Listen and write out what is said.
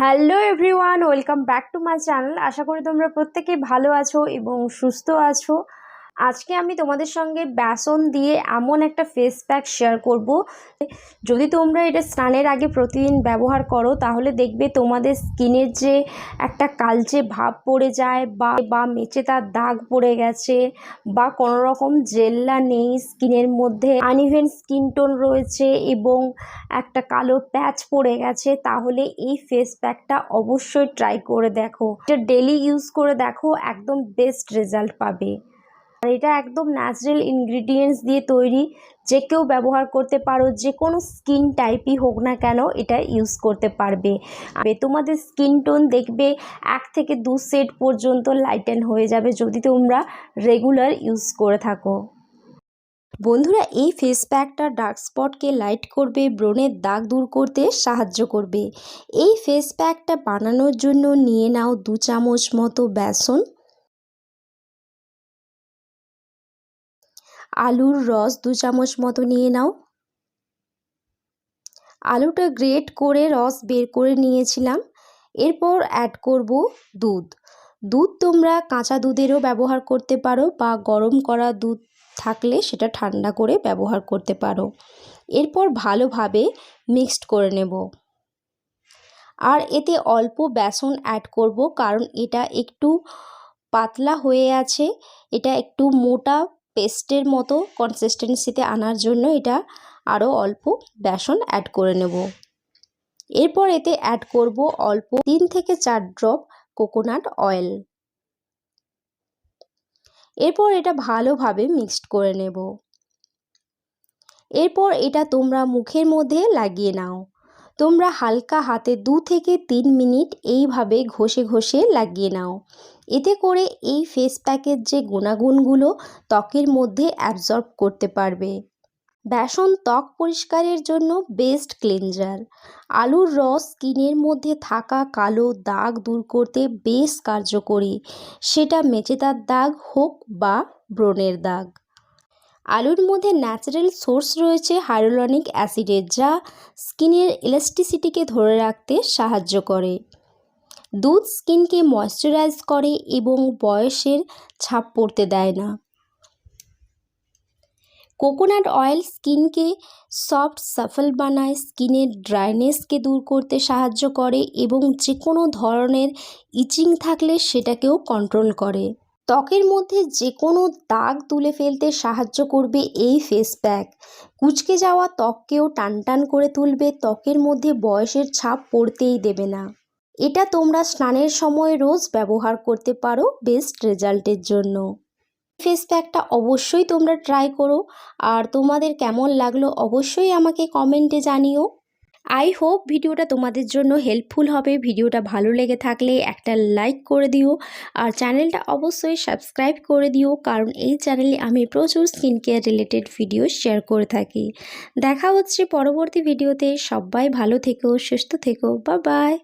Hello everyone, welcome back to my channel. আশা করি তোমরা প্রত্যেকে ভালো আছো এবং সুস্থ আছো। আজকে আমি তোমাদের সঙ্গে বেসন দিয়ে এমন একটা ফেস প্যাক শেয়ার করব। যদি তোমরা এটা স্নানের আগে প্রতিদিন ব্যবহার করো, তাহলে দেখবে তোমাদের স্কিনের যে একটা কালচে ভাব পড়ে যায় বা বা মেচে তার দাগ পড়ে গেছে বা কোনো রকম জেল্লা নেই স্কিনের মধ্যে আনইভেন স্কিন টোন রয়েছে এবং একটা কালো প্যাচ পড়ে গেছে, তাহলে এই ফেস প্যাকটা অবশ্যই ট্রাই করে দেখো। এটা ডেলি ইউজ করে দেখো, একদম বেস্ট রেজাল্ট পাবে। আর এটা একদম ন্যাচারাল ইনগ্রিডিয়েন্টস দিয়ে তৈরি। যে কেউ ব্যবহার করতে পারো, যে কোনো স্কিন টাইপই হোক না কেন এটা ইউজ করতে পারবে। আর তোমাদের স্কিন টোন দেখবে এক থেকে দু সেট পর্যন্ত লাইটেন হয়ে যাবে যদি তোমরা রেগুলার ইউজ করে থাকো। বন্ধুরা, এই ফেস প্যাকটা ডার্ক স্পটকে লাইট করবে ব্রণের দাগ দূর করতে সাহায্য করবে। এই ফেস প্যাকটা বানানোর জন্য নিয়ে নাও দু চামচ মতো বেসন। আলুর রস দু চামচ মতো নিয়ে নাও। আলুটা গ্রেট করে রস বের করে নিয়েছিলাম। এরপর অ্যাড করব দুধ। দুধ তোমরা কাঁচা দুধেরও ব্যবহার করতে পারো বা গরম করা দুধ থাকলে সেটা ঠান্ডা করে ব্যবহার করতে পারো। এরপর ভালোভাবে মিক্সড করে নেব। আর এতে অল্প বেসন অ্যাড করব কারণ এটা একটু পাতলা হয়ে আছে, এটা একটু মোটা পেস্টের মতো কনসিস্টেন্সিতে আনার জন্য এটা আরও অল্প বেসন অ্যাড করে নেব। এরপর এতে অ্যাড করব অল্প তিন থেকে চার ড্রপ কোকোনাট অয়েল এরপর এটা ভালোভাবে মিক্সড করে নেব। এরপর এটা তোমরা মুখের মধ্যে লাগিয়ে নাও। তোমরা হালকা হাতে দু থেকে তিন মিনিট এইভাবে ঘষে ঘষে লাগিয়ে নাও। এতে করে এই ফেস প্যাকের যে গুণাগুণগুলো ত্বকের মধ্যে অ্যাবজর্ব করতে পারবে। বেসন ত্বক পরিষ্কারের জন্য বেস্ট ক্লিনজার আলুর রস স্কিনের মধ্যে থাকা কালো দাগ দূর করতে বেশ কার্যকরী। সেটা মেচেদার দাগ হোক বা ব্রণের দাগ। আলুর মধ্যে ন্যাচারাল সোর্স রয়েছে হাইরোলনিক অ্যাসিডের, যা স্কিনের ইলাস্টিসিটিকে ধরে রাখতে সাহায্য করে। দুধ স্কিনকে ময়শ্চারাইজ করে এবং বয়সের ছাপ পড়তে দেয় না। কোকোনাট অয়েল স্কিনকে সফট সাফল বানায়, স্কিনের ড্রাইনেসকে দূর করতে সাহায্য করে এবং যে কোনো ধরনের ইচিং থাকলে সেটাকেও কন্ট্রোল করে। ত্বকের মধ্যে যে কোনো দাগ তুলে ফেলতে সাহায্য করবে এই ফেস প্যাক কুচকে যাওয়া ত্বককেও টানটান করে তুলবে, ত্বকের মধ্যে বয়সের ছাপ পড়তেই দেবে না। এটা তোমরা স্নানের সময় রোজ ব্যবহার করতে পারো বেস্ট রেজাল্টের জন্য। ফেস প্যাকটা অবশ্যই তোমরা ট্রাই করো। আর তোমাদের কেমন লাগল অবশ্যই আমাকে কমেন্টে জানিও। আই হোপ ভিডিওটা তোমাদের জন্য হেল্পফুল হবে। ভিডিওটা ভালো লেগে থাকলে একটা লাইক করে দিও। আর চ্যানেলটা অবশ্যই সাবস্ক্রাইব করে দিও, কারণ এই চ্যানেলে আমি প্রচুর skin care related video share করে থাকি। দেখা হচ্ছে পরবর্তী ভিডিওতে সবাই ভালো থেকো, সুস্থ থেকো। বা বাই